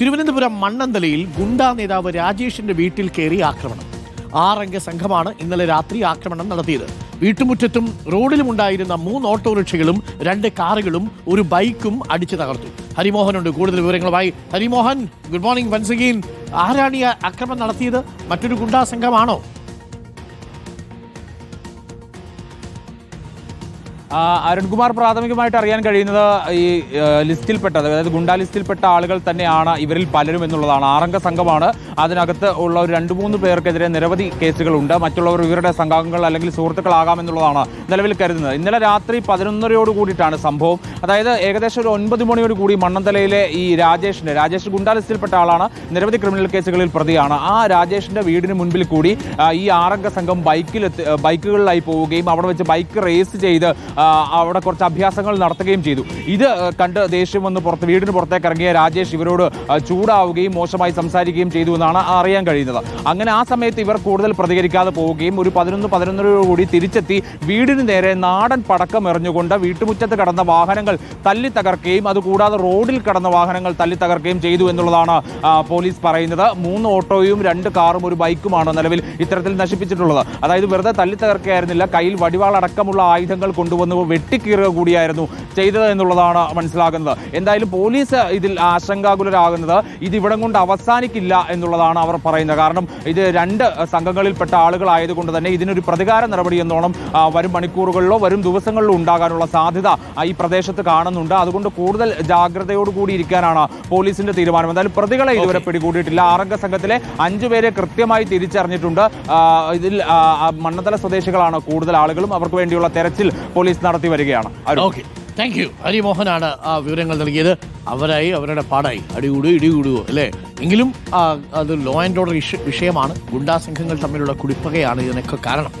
തിരുവനന്തപുരം മണ്ണന്തലയിൽ ഗുണ്ടാ നേതാവ് രാജേഷിന്റെ വീട്ടിൽ കയറി ആക്രമണം. ആറംഗ സംഘമാണ് ഇന്നലെ രാത്രി ആക്രമണം നടത്തിയത്. വീട്ടുമുറ്റത്തും റോഡിലും ഉണ്ടായിരുന്ന മൂന്ന് ഓട്ടോറിക്ഷകളും രണ്ട് കാറുകളും ഒരു ബൈക്കും അടിച്ചു തകർത്തു. ഹരിമോഹനുണ്ട്. കൂടുതൽ വിവരങ്ങളുമായി ഹരിമോഹൻ ഗുഡ് മോർണിംഗ് വൺസ് ആരാണ് ഈ ആക്രമണം നടത്തിയത്? മറ്റൊരു ഗുണ്ടാ സംഘമാണോ? അരുൺകുമാർ പ്രാഥമികമായിട്ട് അറിയാൻ കഴിയുന്നത് ഈ ലിസ്റ്റിൽപ്പെട്ട ലിസ്റ്റിൽപ്പെട്ടത് അതായത് ഗുണ്ടാ ലിസ്റ്റിൽപ്പെട്ട ആളുകൾ തന്നെയാണ് ഇവരിൽ പലരും എന്നുള്ളതാണ്. ആറംഗ സംഘമാണ്. അതിനകത്ത് ഉള്ള ഒരു രണ്ട് മൂന്ന് പേർക്കെതിരെ നിരവധി കേസുകളുണ്ട്. മറ്റുള്ളവർ ഇവരുടെ സംഘാംഗങ്ങൾ അല്ലെങ്കിൽ സുഹൃത്തുക്കളാകാം എന്നുള്ളതാണ് നിലവിൽ കരുതുന്നത്. ഇന്നലെ രാത്രി പതിനൊന്നരയോട് കൂടിയിട്ടാണ് സംഭവം. അതായത് ഏകദേശം ഒരു ഒൻപത് മണിയോട് കൂടി മണ്ണന്തലയിലെ ഈ രാജേഷിന്റെ രാജേഷ് ഗുണ്ടാ ലിസ്റ്റിൽപ്പെട്ട ആളാണ്. നിരവധി ക്രിമിനൽ കേസുകളിൽ പ്രതിയാണ്. ആ രാജേഷിന്റെ വീടിന് മുൻപിൽ കൂടി ഈ ആറംഗ സംഘം ബൈക്കിൽ ബൈക്കുകളിലായി പോവുകയും അവിടെ വെച്ച് ബൈക്ക് റേസ് ചെയ്ത് അവിടെ കുറച്ച് അഭ്യാസങ്ങൾ നടത്തുകയും ചെയ്തു. ഇത് കണ്ട് ദേഷ്യം വന്ന് പുറത്ത് വീടിന് പുറത്തേക്ക് ഇറങ്ങിയ രാജേഷ് ഇവരോട് ചൂടാവുകയും മോശമായി സംസാരിക്കുകയും ചെയ്തു എന്നാണ് അറിയാൻ കഴിയുന്നത്. അങ്ങനെ ആ സമയത്ത് ഇവർ കൂടുതൽ പ്രതികരിക്കാതെ പോവുകയും ഒരു പതിനൊന്ന് പതിനൊന്നരയോടുകൂടി തിരിച്ചെത്തി വീടിന് നേരെ നാടൻ പടക്കം എറിഞ്ഞുകൊണ്ട് വീട്ടുമുറ്റത്ത് കടന്ന വാഹനങ്ങൾ തല്ലി തകർക്കുകയും അതുകൂടാതെ റോഡിൽ കടന്ന വാഹനങ്ങൾ തല്ലി തകർക്കുകയും ചെയ്തു എന്നുള്ളതാണ് പോലീസ് പറയുന്നത്. മൂന്ന് ഓട്ടോയും രണ്ട് കാറും ഒരു ബൈക്കുമാണ് നിലവിൽ ഇത്തരത്തിൽ നശിപ്പിച്ചിട്ടുള്ളത്. അതായത് വെറുതെ തല്ലി തകർക്കുകയായിരുന്നില്ല. കയ്യിൽ വടിവാളടക്കമുള്ള ആയുധങ്ങൾ കൊണ്ടുവന്ന് വെട്ടിക്കീറുക കൂടിയായിരുന്നു ചെയ്തത് എന്നുള്ളതാണ് മനസ്സിലാകുന്നത്. എന്തായാലും പോലീസ് ഇതിൽ ആശങ്കാകുലരാകുന്നത് ഇത് ഇവിടം കൊണ്ട് അവസാനിക്കില്ല എന്നുള്ളതാണ് അവർ പറയുന്നത്. കാരണം ഇത് രണ്ട് സംഘങ്ങളിൽപ്പെട്ട ആളുകളായതുകൊണ്ട് തന്നെ ഇതിനൊരു പ്രതികാര നടപടി എന്നോണം വരും മണിക്കൂറുകളിലോ വരും ദിവസങ്ങളിലോ ഉണ്ടാകാനുള്ള സാധ്യത ഈ പ്രദേശത്ത് കാണുന്നുണ്ട്. അതുകൊണ്ട് കൂടുതൽ ജാഗ്രതയോടുകൂടി ഇരിക്കാനാണ് പോലീസിന്റെ തീരുമാനം. എന്തായാലും പ്രതികളെ ഇതുവരെ പിടികൂടിയിട്ടില്ല. ആറംഗ സംഘത്തിലെ അഞ്ചുപേരെ കൃത്യമായി തിരിച്ചറിഞ്ഞിട്ടുണ്ട്. ഇതിൽ മണ്ണത്തല സ്വദേശികളാണ് കൂടുതൽ ആളുകളും. അവർക്ക് വേണ്ടിയുള്ള തെരച്ചിൽ പോലീസ് നടത്തി വരികയാണ്. ഓക്കെ താങ്ക് യു ഹരിമോഹനാണ് ആ വിവരങ്ങൾ നൽകിയത്. അവരായി അവരുടെ പാടായി. അടികൂടുകയോ ഇടികൂടുകയോ അല്ലേ? എങ്കിലും അത് ലോ ആൻഡ് ഓർഡർ വിഷയമാണ്. ഗുണ്ടാ സംഘങ്ങൾ തമ്മിലുള്ള കുടിപ്പകയാണ് ഇതിനൊക്കെ കാരണം.